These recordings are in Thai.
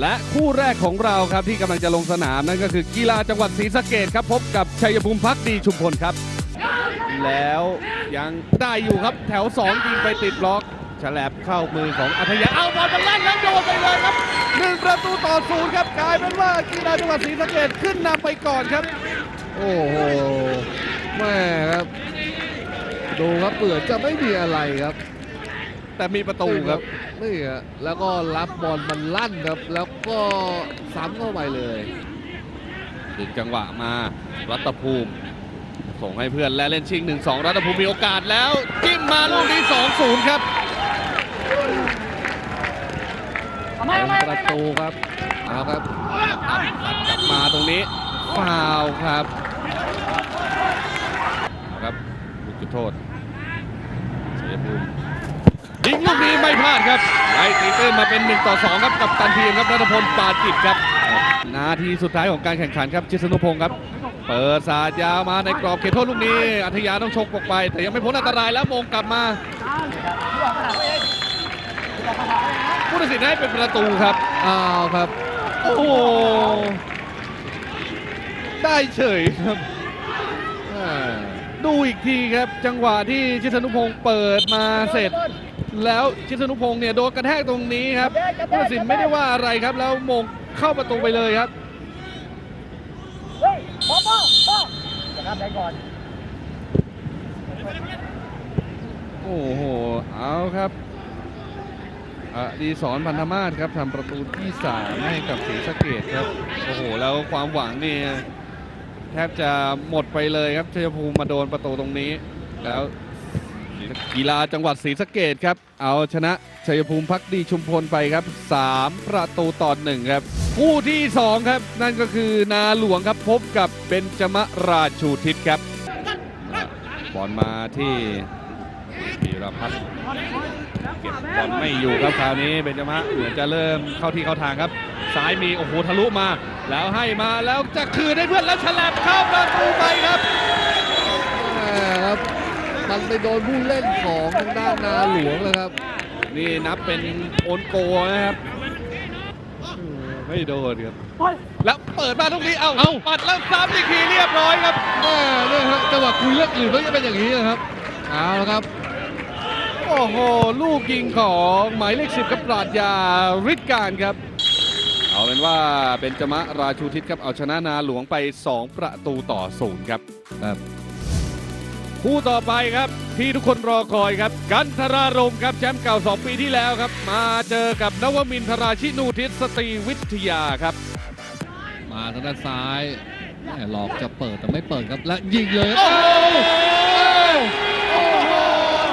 และคู่แรกของเราครับที่กำลังจะลงสนามนั่นก็คือกีฬาจังหวัดศรีสะเกดครับ พบกับชัยภูมิพักดีชุมพลครับ แล้วยังได้อยู่ครับแถว2ยิงไปติดบล็อกฉลับเข้ามือของอัธยาเอาบอลมันลั่นแล้วโดนไปเลยครับหนึ่งประตูต่อศูนย์ครับกลายเป็นว่ากีฬาจังหวัดศรีสะเกดขึ้นนำไปก่อนครับ โอ้โหแม่ครับดูครับเปือจะไม่มีอะไรครับ แต่มีประตูครับนี่ฮะแล้วก็รับบอลมันลั่นครับ แล้วก็ซ้ำเข้าไปเลยดึงจังหวะมารัตภูมิ ส่งให้เพื่อนและเล่นชิง 1-2 รัตภูมิมีโอกาสแล้ว จิ้มมาลูกนี้ 2-0 ครับเป็นประตูครับเอาครับกลับมาตรงนี้ฟาวล์ครับเอาครับลูกจุดโทษชัยภูมิยิง ลูกนี้ไม่พลาดครับไล่ตีตื้นมาเป็น1ต่อ2ครับกับตันทีมครับรัตพลปาจิตครับ นาทีสุดท้ายของการแข่งขันครับชิสนุพงศ์ครับ เปิดสาดยาวมาในกรอบเขตโทษลูกนี้ อัธยาต้องชกออกไป แต่ยังไม่พ้นอันตรายแล้วมงกลับมาผู้ตัดสินให้เป็นประตูครับอ้าวครับ โอ้ได้เฉยครับดูอีกทีครับ จังหวะที่ชิสนุพงศ์เปิดมาเสร็จ แล้วชิสนุพงศ์เนี่ยโดนกระแทกตรงนี้ครับผู้ตัดสินไม่ได้ว่าอะไรครับ แล้วมงเข้าประตูไปเลยครับเฮ้ยพอป้อป้อจะทำได้ก่อนโอ้โห เอาครับอดีศรพันธมาศครับทำประตูที่3ให้กับศรีสะเกดครับ โอ้โห แล้วความหวังเนี่ยแทบจะหมดไปเลยครับชัยภูมิมาโดนประตูตรงนี้ แล้ว กีฬาจังหวัดศรีสะเกดครับ เอาชนะชัยภูมิพักดีชุมพลไปครับ 3 ประตูต่อหนึ่งครับ คู่ที่ 2 ครับ นั่นก็คือนาหลวงครับพบกับเบนจมราชูทิศครับบอลมาที่พีรพัฒน์เก็บบอลไม่อยู่ครับคราวนี้เบนจามะเหมือนจะเริ่มเข้าที่เข้าทางครับซ้ายมีโอ้โหทะลุมา แล้วให้มาแล้วจะคืนให้เพื่อนแล้วฉลับเข้าประตูไปครับ มันไปโดนผู้เล่นของทางด้านนาหลวงเลยครับ นี่นับเป็นโอนโกนะครับอืมไม่โดนครับ แล้วเปิดมาตรงนี้ เอาเอาปัดแล้วซ้ำอีกทีเรียบร้อยครับแม่เนี่ยครับจังหวะคุยเรื่องอื่นก็จะเป็นอย่างนี้นะครับ เอาละครับ โอ้โห ลูกยิงของหมายเลขสิบกับปราดยาฤทธิ์การครับ เอาเป็นว่าเป็นจมะราชูทิศครับ เอาชนะนาหลวงไป 2 ประตูต่อศูนย์ครับ ครับ คู่ต่อไปครับที่ทุกคนรอคอยครับ กันทรารมณ์ครับแชมป์เก่า 2 ปีที่แล้วครับ มาเจอกับนวมินทราชินูทิศสตรีวิทยาครับ มาทางด้านซ้ายแม่หลอกจะเปิดแต่ไม่เปิดครับและยิงเลยโอ้โหโอ้โห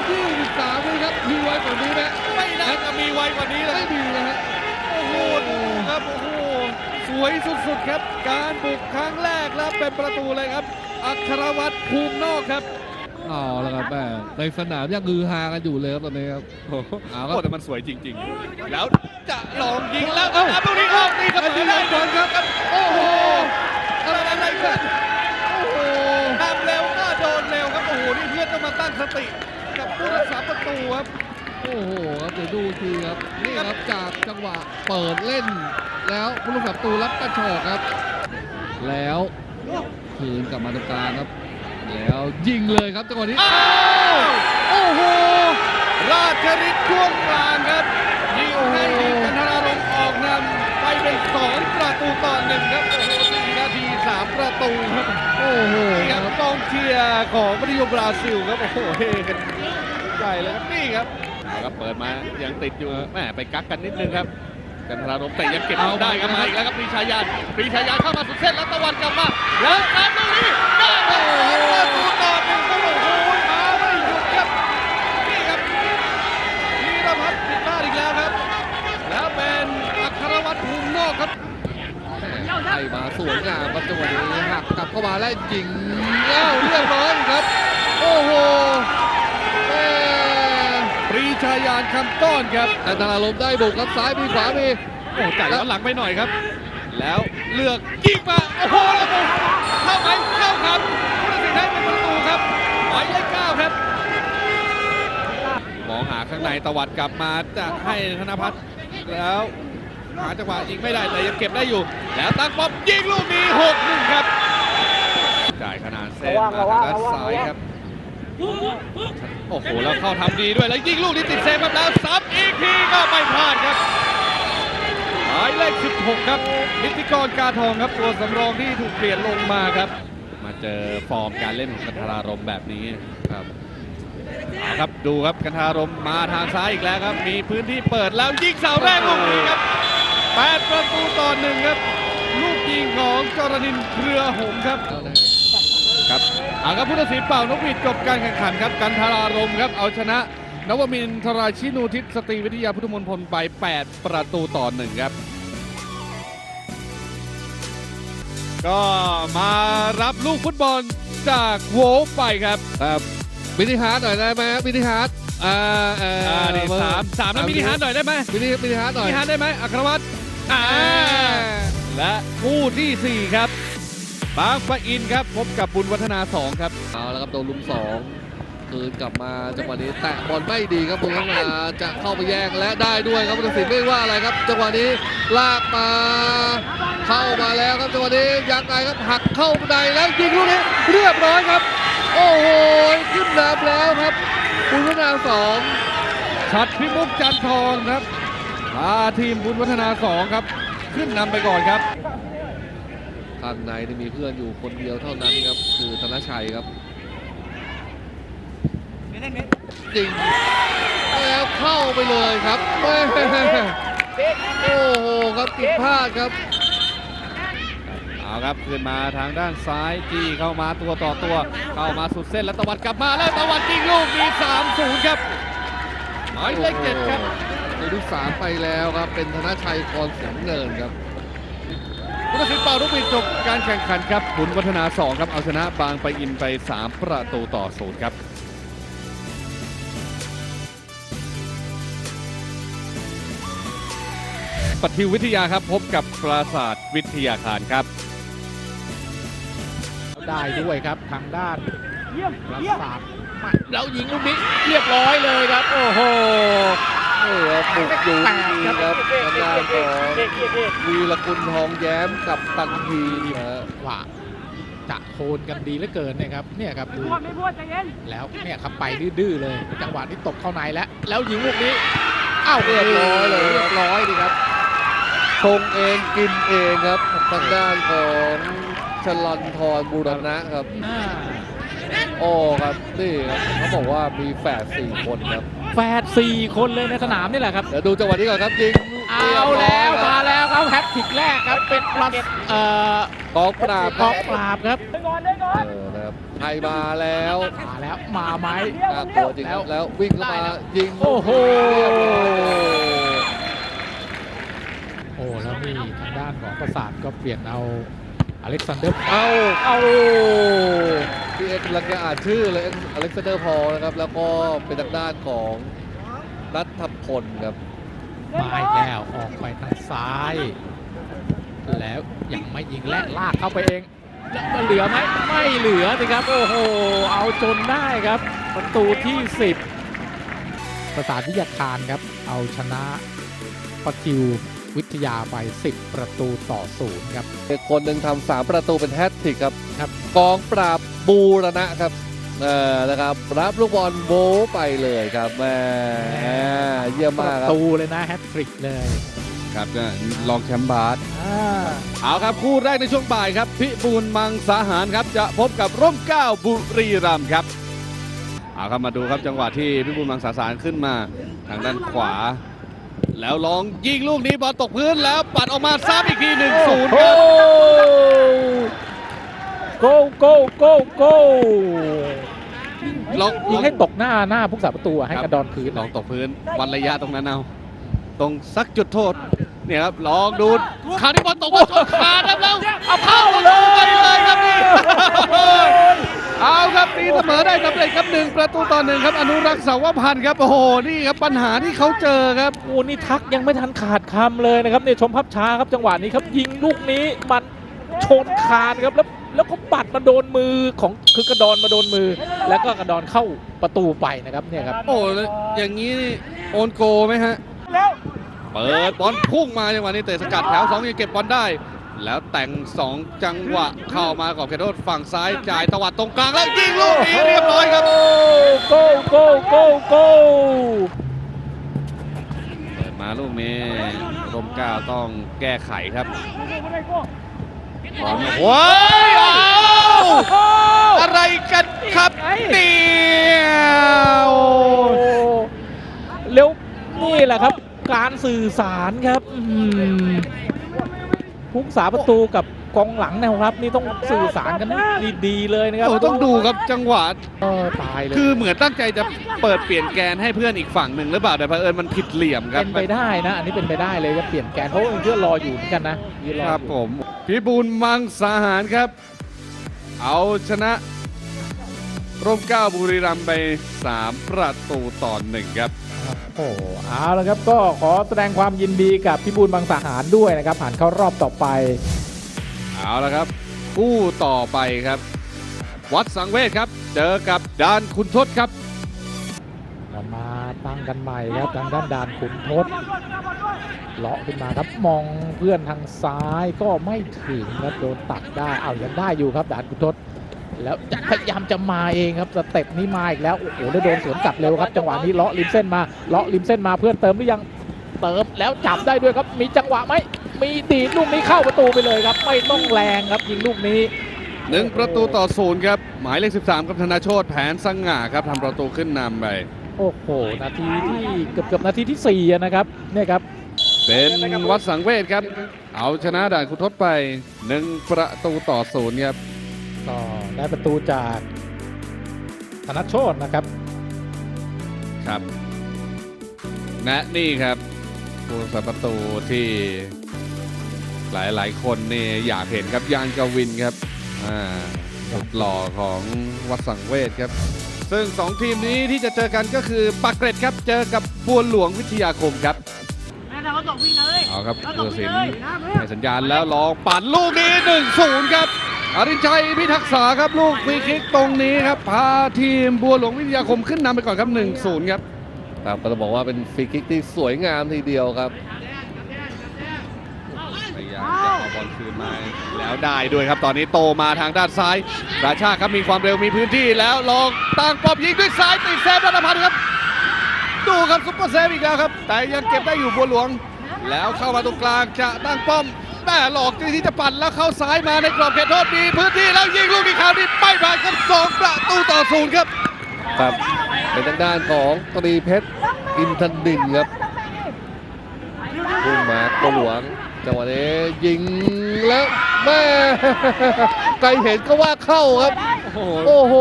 ยี่สิบสามเลยครับมีไว้กว่านี้ไหมไม่น่าจะมีไวกว่านี้แล้วไม่มีนะฮะโอ้โหดูครับโอ้โหสวยสุดๆครับ การบุกครั้งแรกแล้วเป็นประตูเลยครับ อัครวัตรภูมินอกครับ เอาละครับแม่ในสนามยังฮือฮากันอยู่เลยครับตอนนี้ครับ โอ้โหเอาครับแต่มันสวยจริง ๆ แล้วจะลองยิงแล้วเอ้าตรงนี้ออกตีเสมอได้ก่อนครับ โอ้โหอะไรอะไรขึ้นโอ้โหทำเร็วก็โดนเร็วครับ โอ้โห นี่เพื่อนต้องมาตั้งสติ กับผู้รักษาประตูครับ โอ้โหครับเดี๋ยวดูทีครับนี่ครับจากจังหวะเปิดเล่น แล้วผู้รักษาประตูรับกระชอกครับ แล้วคืนกลับมาตรงกลางครับ แล้วยิงเลยครับจังหวะนี้อ้าวโอ้โหราชฤทธิ์ช่วงกลางครับยิงให้ทีมกันทรารมณ์ออกนำไปเป็นสองประตูต่อหนึ่งครับโอ้โหหนึ่งนาทีสามประตูครับโอ้โหนี่ครับกองเชียร์ของมัธยมบราซิลครับโอ้โหเฮกันใหญ่เลยครับนี่ครับเอาครับเปิดมายังติดอยู่แหมไปกักกันนิดนึงครับ กันทรารมณ์แต่ยังเก็บเอาได้ครับมาอีกแล้วครับปรีชาญาณปรีชาญาณเข้ามาสุดเส้นแล้วตะวันกลับมาแล้วตามตรงนี้ได้ครับประตูต่อหนึ่งครับโอ้โหมาไม่หยุดครับนี่ครับธีรพัฒน์ผิดพลาดอีกแล้วครับ แล้วเป็นอัครวัตรภูมินอกครับไล่มาสวยงามครับจังหวะนี้หักกลับเข้ามาแล้วยิงแล้วเรียบร้อยครับ โอ้โหแม่ปรี ชาญาณคำต้อนครับแต่ธนาลมได้บุกครับซ้ายมีขวามีโอ้จ่ายย้อนหลังไปหน่อยครับ แล้วเลือกยิงมาโอ้โหแล้วบุกเข้าไหมเข้าครับผู้ตัดสินให้เป็นประตูครับหมายเลขเก้าครับ มองหาข้างในตวัดกลับมาจะให้ธนพัฒน์แล้วหาจังหวะยิงไม่ได้แต่ยังเก็บได้อยู่ แล้วตั้งป๊อปยิงลูกนี้หกหนึ่งครับ จ่ายขนาดเส้นมาทางด้านซ้ายครับ โอ้โห แล้วเข้าทำดีด้วย แล้วยิงลูกนี้ติดเซฟครับแล้วซ้ำอีกทีก็ไม่พลาดครับหมายเลข 16 ครับนิติกรกาทองครับตัวสำรองที่ถูกเปลี่ยนลงมาครับ มาเจอฟอร์มการเล่นของกันทารารมแบบนี้ครับครับดูครับกันทารารมมาทางซ้ายอีกแล้วครับ มีพื้นที่เปิดแล้วยิงเสาแรกลูกนี้ครับแปดประตูต่อหนึ่งครับ ลูกยิงของจรณินเครือหงครับ เอาครับผู้ตัดสินเป่านกหวีดจบการแข่งขันครับกันทารารมครับเอาชนะนวมินทราชินูทิศสตรีวิทยาพุทธมณฑลไป 8 ประตูต่อหนึ่งครับ ก็มารับลูกฟุตบอลจากโวลฟไปครับครับมินิฮาร์ดหน่อยได้ไหมครับมินิฮาร์ดอ่าเอ่ออ่านี่เบอร์สามสามแล้วมินิฮาร์ดหน่อยได้ไหมมินิมินิฮาร์ดหน่อยมินิฮาร์ดได้ไหมอัครวัตรอ่าและคู่ที่ 4 ครับ บางปะอินครับ พบกับบุญวัฒนา 2 ครับเอาแล้วครับโดนลุมสองคืนกลับมาจังหวะนี้แตะบอลไม่ดีครับบุญวัฒนาจะเข้าไปแย่งและได้ด้วยครับผู้ตัดสินไม่ว่าอะไรครับ จังหวะนี้ลากมาเข้ามาแล้วครับจังหวะนี้ยังไงครับหักเข้าบันไดแล้วยิงลูกนี้เรียบร้อยครับ โอ้โหขึ้นนำแล้วครับบุญวัฒนาสองชัดพิมุกจันทองครับพาทีมบุญวัฒนา 2 ครับ ขึ้นนำไปก่อนครับ ข้างในมีเพื่อนอยู่คนเดียวเท่านั้นครับ คือธนชัยครับจริงแล้วเข้าไปเลยครับโอ้โหครับผิดพลาดครับเอาครับขึ้นมาทางด้านซ้ายจี้เข้ามาตัวต่อตัว เข้ามาสุดเส้นแล้วตะวันกลับมาแล้วตะวันยิงลูกนี้3-0ครับหมายเลขเจ็ดครับในลูกสามไปแล้วครับเป็นธนชัยกรสิงเนินครับ ผู้ตัดสินเป่าลูกปิดจบการแข่งขันครับบุญวัฒนา 2 ครับ เอาชนะบางไปะอินไป 3 ประตูต่อศูนย์ครับปฏิววิทยาครับพบกับปราศาสตร์วิทยาคารครับ ได้ด้วยครับทางด้านปราสาทแล้วยิงลูกนี้เรียบร้อยเลยครับ โอ้โห นี่ครับบุกอยู่แปดดีครับครับทางด้านของวีรกุลทองแย้มกับตันทีนะฮะว่าจะโคนกันดีเหลือเกินเนะครับเนี่ยครับดูพูดไม่พูดใจเย็นแล้วเนี่ยครับไปดื้อๆเลย จังหวะนี้ตกเข้าในแล้ว แล้วยิงลูกนี้อ้าวเรียบร้อยเลยเรียบร้อยดีครับชงเองกินเองครับทางด้านของชลันทรบูรณะครับอ่า โอ้ครับนี่ครับเขาบอกว่ามีแฝดสี่คนครับแฝดสี่คนเลยในสนามนี่แหละครับ เดี๋ยวดูจังหวะนี้ก่อนครับยิงเอาแล้วมาแล้วครับแฮตทริกแรกครับเป็นปลัสเอ่อกองปราบกคอรับงปราบครับเดินก่อนเดินก่อนเออนะครับไทยมาแล้วมาแล้วมาไหมน่ากลัวจริงครับแล้ววิ่งเข้ามายิงโอ้โหเรียบร้อยโอ้แล้วนี่ทางด้านของประสาทก็เปลี่ยนเอา อเล็กซานเดอร์เอาเอาพี่เอกกำลังจะอ่านชื่อเลยอเล็กซานเดอร์พอลนะครับ แล้วก็เป็นทางด้านของนัทพลครับ มาอีกแล้วออกไปทางซ้าย แล้วยังไม่ยิงและลากเข้าไปเองแล้วมันเหลือไหมไม่เหลือสิครับ โอ้โห เอาจนได้ครับ ประตูที่ 10 ประสาทวิทยาคารครับ เอาชนะปะทิว วิทยาไป 10 ประตูต่อศูนย์ครับอีกคนหนึ่งทำสามประตูเป็นแฮตทริกครับครับ กองปราบบูรณะครับเออนะครับรับลูกบอลโบไปเลยครับแหม่เยี่ยมปมากระครับตูเลยนะแฮตทริกเลยครับก็ลองแชมป์บาสอ่าเอาครับคู่แรกในช่วงบ่ายครับ พิบูลมังสาหารครับ จะพบกับร่มเกล้าบุรีรัมย์ครับเอาครับมาดูครับจังหวะที่พิบูลมังสาหารขึ้นมาทางด้านขวา แล้วลองยิงลูกนี้บอลตกพื้นแล้วปัดออกมาซ้ำอีกทีหนึ่งศูนย์ครับโกโกโกโกลองยิงให้ตกหน้าหน้าผู้สาประตูอะให้ครับกระดอนคืนลองตกพื้นวันระยะตรงนั้นเอาตรงสักจุดโทษเนี่ยครับลองดูคราวนี้บอลตกมาชนคานครับแล้วเอาเข้าเลยไปเลย 1 ประตูต่อหนึ่งครับอนุรักษ์เสาวพันธ์ครับโอ้โหนี่ครับปัญหาที่เขาเจอครับโอ้นี่ทักยังไม่ทันขาดคำเลยนะครับเนี่ยชมภาพช้าครับจังหวะนี้ครับยิงลูกนี้มันชนคานครับแล้วแล้วก็ปัดมาโดนมือของคือกระดอนมาโดนมือ แล้วก็กระดอนเข้าประตูไปนะครับเนี่ยครับโอ้อย่างนี้โอนโกไหมฮะเปิดบอลพุ่งมาจังหวะนี้เตะสกัดแถวสองยังเก็บบอลได้ แล้วแต่งสองจังหวะเข้ามากรอบเขตโทษฝั่งซ้ายจ่ายตวัดตรงกลางแล้วยิงลูกนี้เรียบร้อยครับ โกโกโกโกเปิดมาลูกนี้รมก้าต้องแก้ไขครับบอลว้ายอ้าวอะไรกันครับเนี่ยเร็วนี่แหละครับ การสื่อสารครับ พุกษาประตูกับกองหลังนะครับ นี่ต้องสื่อสารกันดีๆเลยนะครับโหต้องดูครับจังหวะเออตายเลยคือเหมือนตั้งใจจะเปิดเปลี่ยนแกนให้เพื่อนอีกฝั่งหนึ่งหรือเปล่าแต่เผอิญมันผิดเหลี่ยมครับเป็นไปได้นะ อันนี้เป็นไปได้เลยจะเปลี่ยนแกนเพราะว่าเพื่อนรออยู่เหมือนกันนะยืนรอครับอยู่ผมพิบูลมังสาหารครับ เอาชนะร่มเกล้าบุรีรัมย์ไป 3 ประตูต่อหนึ่งครับครับโอ้เอาละครับก็ขอแสดงความยินดีกับพิบูลบางสาหารด้วยนะครับ ผ่านเข้ารอบต่อไป เอาละครับคู่ต่อไปครับ วัดสังเวชครับ เจอกับดานคุณทศครับมาตั้งกันใหม่ครับทางด้านด่านขุนทศเลาะขึ้นมาครับมองเพื่อนทางซ้ายก็ไม่ถึงครับโดนตัดได้เอายังได้อยู่ครับด่านขุนทศ แล้วจะพยายามจะมาเองครับสเต็ปนี้มาอีกแล้วโอ้โหได้วโดนสวนกลับเร็วครับจังหวะนี้เลาะริมเส้นมาเลาะริมเส้นมาเพื่อนเติมหรือยังเติมแล้วจับได้ด้วยครับมีจังหวะไหมมีดีดลูกนี้เข้าประตูไปเลยครับ ไม่ต้องแรงครับยิงลูกนี้หนึ่งประตูต่อศูนย์ครับหมายเลข 13ครับธนาโชตแผนสังง่าครับทำประตูขึ้นนำไปโอ้โห นาทีที่เกือบเกือบนาทีที่4อะนะครับเนี่ยครับ เป็นวัดสังเวชครับ เอาชนะด่านคุณทศไป 1 ประตูต่อศูนย์ครับ ก็ได้ประตูจากธนโชตนะครับ ครับและนี่ครับผู้รักษาประตูที่หลายๆคนนี่อยากเห็นครับยานกวินครับอ่าสุดหล่อของวัดสังเวชครับ ซึ่ง2ทีมนี้ที่จะเจอกันก็คือปากเกร็ดครับ เจอกับบัวหลวงวิทยาคมครับแม่เราส่งวิ่งเลยเอาครับเราเบส่องร์สิวิ่งนเลยนะเพื่อให้สัญญาณแล้วลองปั่นลูกนี้1-0ครับ อรินชัยพิทักษาครับลูกฟรีคิกตรงนี้ครับ พาทีมบัวหลวงวิทยาคมขึ้นนำไปก่อนครับ 1-0 ครับครับก็ต้องบอกว่าเป็นฟรีคิกที่สวยงามทีเดียวครับพยายามจะเอาบอลคืนมาแล้วได้ด้วยครับตอนนี้โตมาทางด้านซ้ายราชาครับมีความเร็วมีพื้นที่แล้วลองตั้งปอบยิงด้วยซ้ายติดเซฟรัตนพันธ์ครับ ดูครับซุปเปอร์เซฟอีกแล้วครับ แต่ยังเก็บได้อยู่บัวหลวง แล้วเข้ามาตรงกลางจะตั้งป้อม แม่หลอกที่จะปั่นแล้วเข้าซ้ายมาในกรอบเขตโทษมีพื้นที่แล้วยิงลูกนี้คราวนี้ไม่ผ่านครับสองประตูต่อศูนย์ครับครับเป็นทางด้านของตรีเพชรอินทนินครับพุ่งมาโกหลวงจังหวะนี้ยิงแล้วแม่ใครเห็นก็ว่าเข้าครับโอ้โหโอ้โห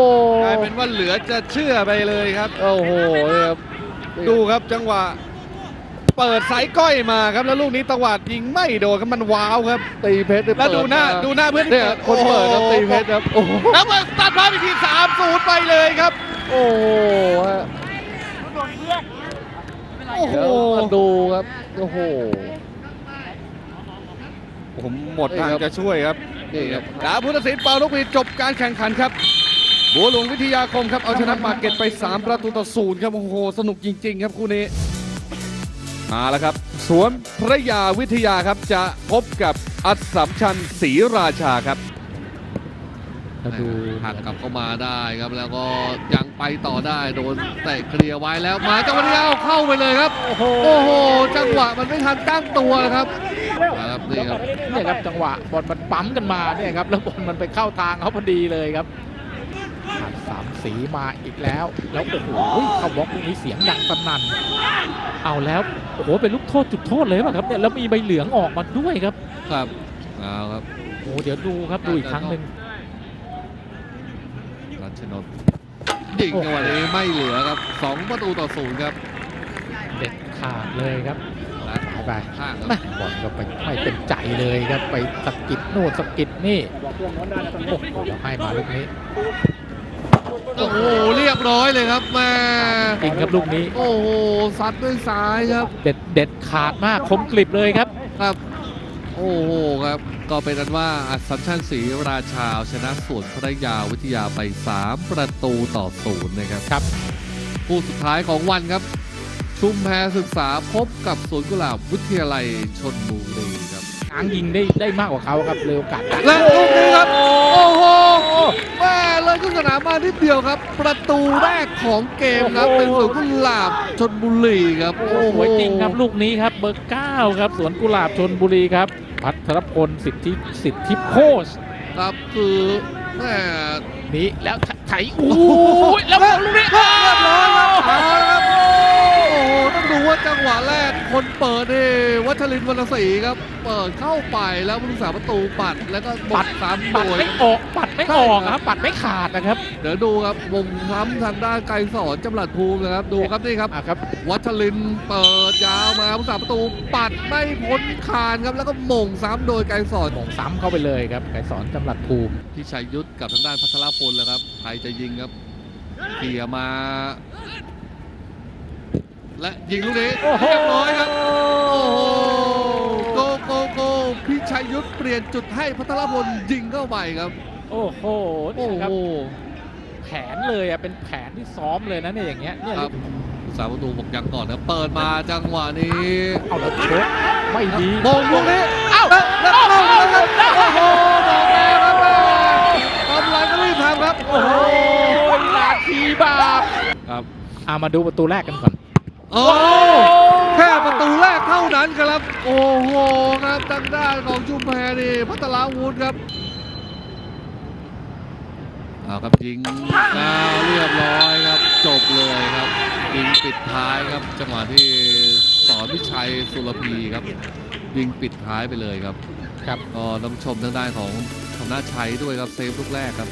กลายเป็นว่าเหลือจะเชื่อไปเลยครับ โอ้โหเนี่ยครับดูครับจังหวะ เปิดสายก้อยมาครับแล้วลูกนี้ตวัดยิงไม่โดนครับมันว้าวครับ ตีเพชรแล้วดูหน้าเปิมดูหน้าเพื่อนที่เนี่ยคนเปิดครับโอ้โหตีเพชรครับโอ้โหแล้วเปิดตัดพาไปทีสามศูนย์ไปเลยครับ โอ้โหฮะโดนเพื่อนโอ้โหเดี๋ยวมาดูครับโอ้โหผมหมดทางจะช่วยครับนี่ครับดาวพุทธศิลป์เปาลูกพีจบการแข่งขันครับบัวหลวงวิทยาคมครับเอาชนะปากเกร็ดไป 3 ประตูต่อศูนย์ครับโอ้โห สนุกจริง ๆ ครับคู่นี้ มาแล้วครับ สวนพระยาวิทยาครับจะพบกับอัศสัมชัญศรีราชาครับมาดูหักกลับเข้ามาได้ครับแล้วก็ยังไปต่อได้โดนเตะเคลียร์ไว้แล้วมาจังหวะนี้เอาเข้าไปเลยครับโอ้โหโอ้โหจังหวะมันไม่ทันตั้งตัวนะครับมาครับนี่ครับเนี่ยครับจังหวะบอลมันปั๊มกันมาเนี่ยครับแล้วบอลมันไปเข้าทางเขาพอดีเลยครับผ่าน สามสีมาอีกแล้ว แล้วโอ้โหเข้าบล็อกลูกนี้เสียงดังสนั่นเอาแล้วโอ้โหเป็นลูกโทษจุดโทษเลยป่ะครับเนี่ยแล้วมีใบเหลืองออกมาด้วยครับครับเอาครับโอ้โหเดี๋ยวดูครับดูอีกครั้งหนึ่งรัชนนท์ยิงจังหวะนี้ไม่เหลือครับสองประตูต่อศูนย์ครับเด็ดขาดเลยครับและหายไปข้างครับแม่บอลก็ไปไม่เป็นใจเลยครับ ไปสะกิดโน่นสะกิดนี่ โอ้โหแล้วให้มาลูกนี้ โอ้โหเรียบร้อยเลยครับแม่จริงครับลูกนี้ โอ้โหซัดด้วยซ้ายครับ เด็ดเด็ดขาดมากคมกริบเลยครับ ครับ โอ้โหครับ ก็เป็นนั้นว่าอัศมชัญศรีราชาเอาชนะสวนพระยาวิทยาไป 3 ประตูต่อศูนย์นะครับครับคู่สุดท้ายของวันครับชชุมแพศึกษาพบกับสวนกุหลาบวิทยาลัยชนบุรีครับช้างยิงได้ได้มากกว่าเขาครับเลยโอกาสและลูกนี้ครับ โอ้โห แม่เลยขึ้นสนามมานิดเดียวครับ ประตูแรกของเกมครับ เป็นสวนกุหลาบชนบุรีครับ โอ้โหสวยจริงครับลูกนี้ครับเบอร์เก้าครับสวนกุหลาบชนบุรีครับ พัทรพลสิทธิสิทธิโพสครับคือแม่นี้แล้วไถโอ้ยแล้วลูกนี้เรียบร้อยครับเอาละครับโอ้โหต้องดูว่าจังหวะแรก คนเปิดนี่วัชรินทร์วรรณศรีครับ เปิดเข้าไปแล้วผู้รักษาประตูปัดแล้วก็บปัดดสามปัดโดย ไม่ออก ปัดไม่ออกครับ ปัดไม่ขาดนะครับ เดี๋ยวดูครับวงซ้ำทางด้านไกลสอนจำหลัดภูมินะครับ ดูครับนี่ครับอะครับ วัชรินทร์เปิดยาวมาผู้รักษาประตูปัดไม่พ้นคานครับ แล้วก็หม่งซ้ำโดยไกลสอน หม่งซ้ำเข้าไปเลยครับ ไกรสอนจำหลัดภูมิพี่ชัยยุทธกับทางด้านพัทรพลแล้วครับ ใครจะยิงครับเขี่ยมา และยิงลูกนี้โอ้โหเรียบร้อยครับ โอ้โหโกโกโกพี่ชัยยุทธเปลี่ยนจุดให้พัทรพลยิงเข้าไปครับ โอ้โหโอ้นี่ครับ โหแผนเลยอะ เป็นแผนที่ซ้อมเลยนะเนี่ยอย่างเงี้ยเนี่ยครับสามประตูบอกยังก่อนนะเปิดมาจังหวะนี้เอาแล้วชกไม่ดีมงลูกนี้เอ้าแล้วแล้วเข้าแล้วครับโอ้โหบอกแล้วครับแม่ทำไรก็รีบทำครับ โอ้โหนาทีบาปครับเอามาดูประตูแรกกันก่อน โอ้แค่ประตูแรกเท่านั้นครับ โอ้โหครับทางด้านของชุมแพนี่พัทราวุธครับเอาครับยิงอ่าเรียบร้อยครับ จบเลยครับยิงปิดท้ายครับ จังหวะที่สอนวิชัยสุรพีครับ ยิงปิดท้ายไปเลยครับ ครับก็ต้องชมทางด้านของธนาชัยด้วยครับเซฟลูกแรกครับ